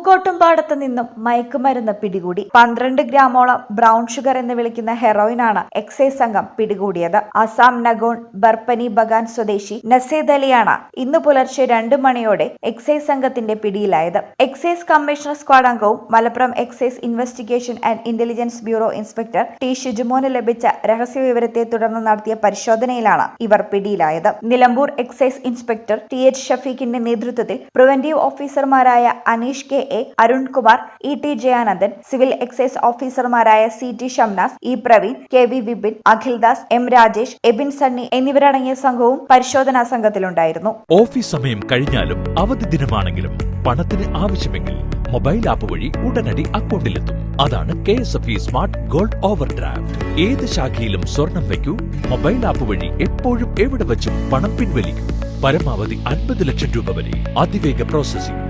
പൂക്കോട്ടുംപാടത്ത് നിന്നും മയക്കുമരുന്ന് പിടികൂടി. പന്ത്രണ്ട് ഗ്രാമോളം ബ്രൗൺ ഷുഗർ എന്ന് വിളിക്കുന്ന ഹെറോയിൻ ആണ് എക്സൈസ് സംഘം പിടികൂടിയത്. അസാം നഗോൺ ബർപ്പനി ബഗാൻ സ്വദേശി നസീദ് അലിയാണ് ഇന്ന് പുലർച്ചെ രണ്ട് മണിയോടെ എക്സൈസ് സംഘത്തിന്റെ പിടിയിലായത്. എക്സൈസ് കമ്മീഷണർ സ്ക്വാഡ് അംഗവും Malappuram excise investigation and intelligence bureau inspector T Shijumon ലഭിച്ച രഹസ്യ വിവരത്തെ തുടർന്ന് നടത്തിയ പരിശോധനയിലാണ് ഇവർ പിടിയിലായത്. Nilambur excise inspector T H ഷഫീഖിന്റെ നേതൃത്വത്തിൽ പ്രിവന്റീവ് ഓഫീസർമാരായ Aneesh K A Arunkumar E T Jayanandan civil excise ഓഫീസർമാരായ C T Shamnas E Praveen K V Vipin Akhildas M Rajesh Ebin Sunny എന്നിവരടങ്ങിയ സംഘവും പരിശോധനാ സംഘത്തിലുണ്ടായിരുന്നു. ഓഫീസ് സമയം കഴിഞ്ഞാലും അവധി ദിനമാണെങ്കിലും പണത്തിന് ആവശ്യമെങ്കിൽ മൊബൈൽ ആപ്പ് വഴി ഉടനടി അക്കൗണ്ടിലെത്തും. അതാണ് K S F E smart gold overdraft ഏത് ശാഖയിലും സ്വർണം വയ്ക്കൂ മൊബൈൽ ആപ്പ് വഴി എപ്പോഴും എവിടെ വെച്ചും പണം പിൻവലിക്കൂ. പരമാവധി അൻപത് ലക്ഷം രൂപ വരെ അതിവേഗ processing